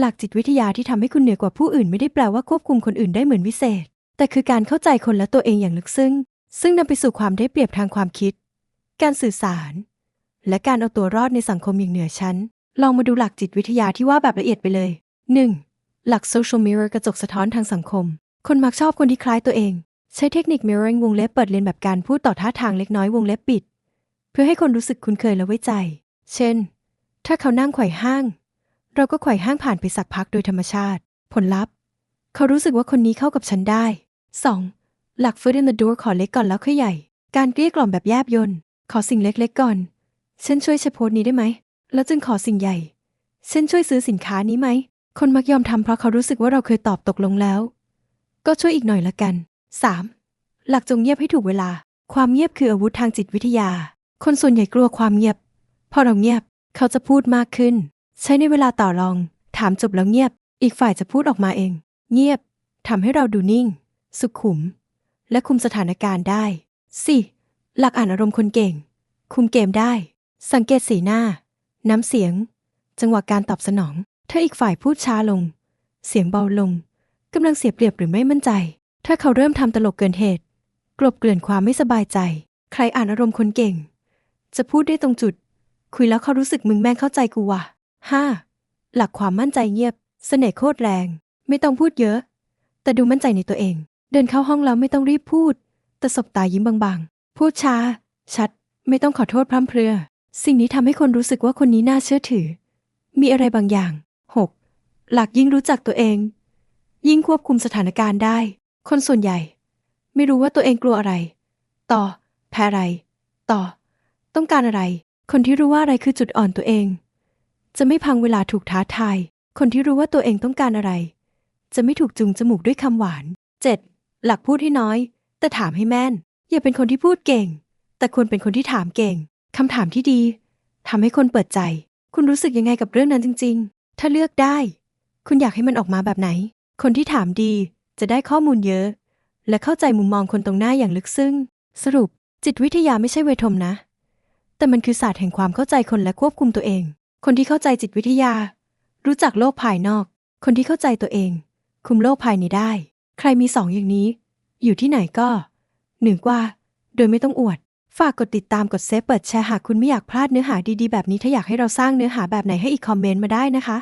หลักจิตวิทยาที่ทำให้คุณเหนือกว่าผู้อื่นไม่ได้แปลว่าควบคุมคนอื่นได้เหมือนวิเศษ แต่คือการเข้าใจคนและตัวเองอย่างลึกซึ้ง ซึ่งนำไปสู่ความได้เปรียบทางความคิด การสื่อสาร และการเอาตัวรอดในสังคมอย่างเหนือชั้น ลองมาดูหลักจิตวิทยาที่ว่าแบบละเอียดไปเลย 1. หลัก social mirror กระจกสะท้อนทางสังคม คนมักชอบคนที่คล้ายตัวเอง ใช้เทคนิค mirroring วงเล็บเปิดเรียนแบบการพูดต่อท่าทางเล็กน้อยวงเล็บปิด เพื่อให้คนรู้สึกคุ้นเคยและไว้ใจ เช่น ถ้าเขานั่งไขว่ห้าง เราก็ไขว่ห้างผ่านไปสักพักโดยธรรมชาติ ผลลัพธ์ เขารู้สึกว่าคนนี้เข้ากับฉันได้ 2. หลัก foot in the door ขอเล็กก่อนแล้วค่อยใหญ่ การเกลี้ยกล่อมแบบแยบยนต์ขอสิ่งเล็กๆก่อน ฉันช่วยใช้โพสต์นี้ได้ไหม แล้วจึงขอสิ่งใหญ่ ฉันช่วยซื้อสินค้านี้ไหม คนมักยอมทำเพราะเขารู้สึกว่าเราเคยตอบตกลงแล้ว ก็ช่วยอีกหน่อยละกัน 3. หลักจงเงียบให้ถูกเวลา ความเงียบคืออาวุธทางจิตวิทยา คนส่วนใหญ่กลัวความเงียบ พอเราเงียบ เขาจะพูดมากขึ้น ใช้ในเวลาต่อรอง ถามจบแล้วเงียบ อีกฝ่ายจะพูดออกมาเอง เงียบทำให้เราดูนิ่ง สุขุม และคุมสถานการณ์ได้ 4. หลักอ่านอารมณ์คนเก่ง คุมเกมได้ สังเกตสีหน้า น้ำเสียง จังหวะการตอบสนอง ถ้าอีกฝ่ายพูดช้าลง เสียงเบาลงกำลังเสียเปรียบหรือไม่มั่นใจ ถ้าเขาเริ่มทำตลกเกินเหตุ กลบเกลื่อนความไม่สบายใจ ใครอ่านอารมณ์คนเก่ง จะพูดได้ตรงจุด คุยแล้วเขารู้สึกมึงแม่งเข้าใจกูว่ะ 5. หลักความมั่นใจเงียบเสน่ห์โคตรแรง ไม่ต้องพูดเยอะ แต่ดูมั่นใจในตัวเอง เดินเข้าห้องแล้วไม่ต้องรีบพูด แต่สบตายิ้มบางๆ พูดช้า ชัด ไม่ต้องขอโทษพร่ำเพรื่อ สิ่งนี้ทำให้คนรู้สึกว่าคนนี้น่าเชื่อถือ มีอะไรบางอย่าง 6. หลักยิ่งรู้จักตัวเอง ยิ่งควบคุมสถานการณ์ได้ คนส่วนใหญ่ ไม่รู้ว่าตัวเองกลัวอะไร ต่อ แพ้อะไร ต่อ ต้องการอะไร คนที่รู้ว่าอะไรคือจุดอ่อนตัวเอง จะไม่พังเวลาถูกท้าทาย คนที่รู้ว่าตัวเองต้องการอะไร จะไม่ถูกจุงจมูกด้วยคำหวาน 7. หลักพูดให้น้อย แต่ถามให้แม่น อย่าเป็นคนที่พูดเก่ง แต่ควรเป็นคนที่ถามเก่งคำถามที่ดีทำให้คนเปิดใจ คุณรู้สึกยังไงกับเรื่องนั้นจริง ๆ ถ้าเลือกได้ คุณอยากให้มันออกมาแบบไหน คนที่ถามดีจะได้ข้อมูลเยอะ และเข้าใจมุมมองคนตรงหน้าอย่างลึกซึ้ง สรุป จิตวิทยาไม่ใช่เวทมนะ แต่มันคือศาสตร์แห่งความเข้าใจคนและควบคุมตัวเอง คนที่เข้าใจจิตวิทยา รู้จักโลกภายนอก คนที่เข้าใจตัวเอง คุมโลกภายในได้ ใครมีสองอย่างนี้ อยู่ที่ไหนก็หนึ่งกว่า โดยไม่ต้องอวด ฝากกดติดตามกดเซฟเปิดแชร์หากคุณไม่อยากพลาดเนื้อหาดีๆแบบนี้ถ้าอยากให้เราสร้างเนื้อหาแบบไหนให้อีกคอมเมนต์มาได้นะคะ